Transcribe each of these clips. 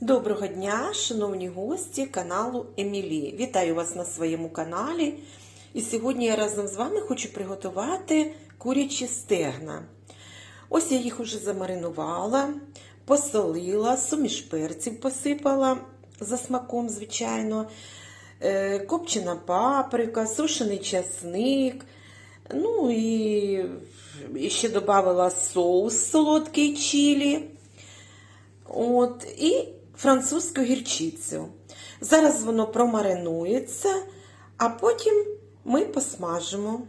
Доброго дня, шановні гості каналу Емілі. Вітаю вас на своєму каналі. І сьогодні я разом з вами хочу приготувати курячі стегна. Ось я їх уже замаринувала, посолила, суміш перців посипала за смаком, звичайно, е, копчена паприка, сушений часник. Ну і ще додала соус солодкий чилі. От, і французьку гірчицю. Зараз воно промаринується, а потім ми посмажимо.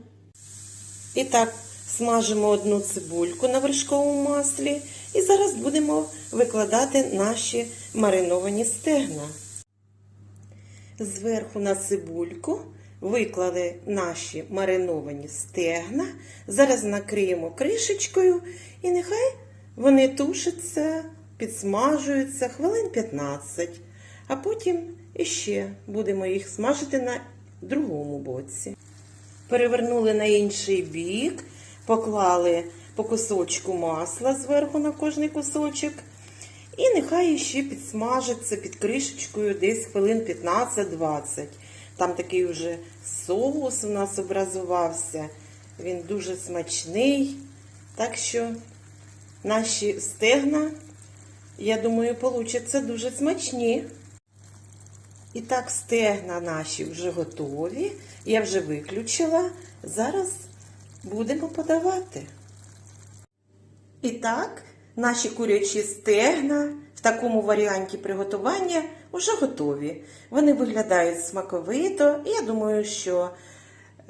І так, смажимо одну цибульку на вершковому маслі. І зараз будемо викладати наші мариновані стегна. Зверху на цибульку виклали наші мариновані стегна. Зараз накриємо кришечкою і нехай вони тушаться, підсмажуються хвилин 15, а потім іще будемо їх смажити на другому боці. Перевернули на інший бік, поклали по кусочку масла зверху на кожний кусочок. І нехай ще підсмажиться під кришечкою десь хвилин 15-20. Там такий вже соус у нас образувався. Він дуже смачний. Так що наші стегна, я думаю, получаться дуже смачні. І так, стегна наші вже готові. Я вже виключила. Зараз будемо подавати. І так, наші курячі стегна в такому варіанті приготування вже готові. Вони виглядають смаковито. І я думаю, що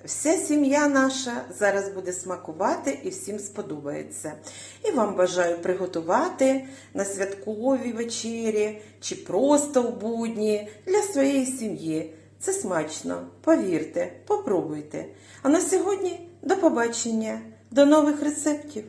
вся сім'я наша зараз буде смакувати і всім сподобається. І вам бажаю приготувати на святковій вечері чи просто в будні для своєї сім'ї. Це смачно, повірте, попробуйте. А на сьогодні до побачення, до нових рецептів!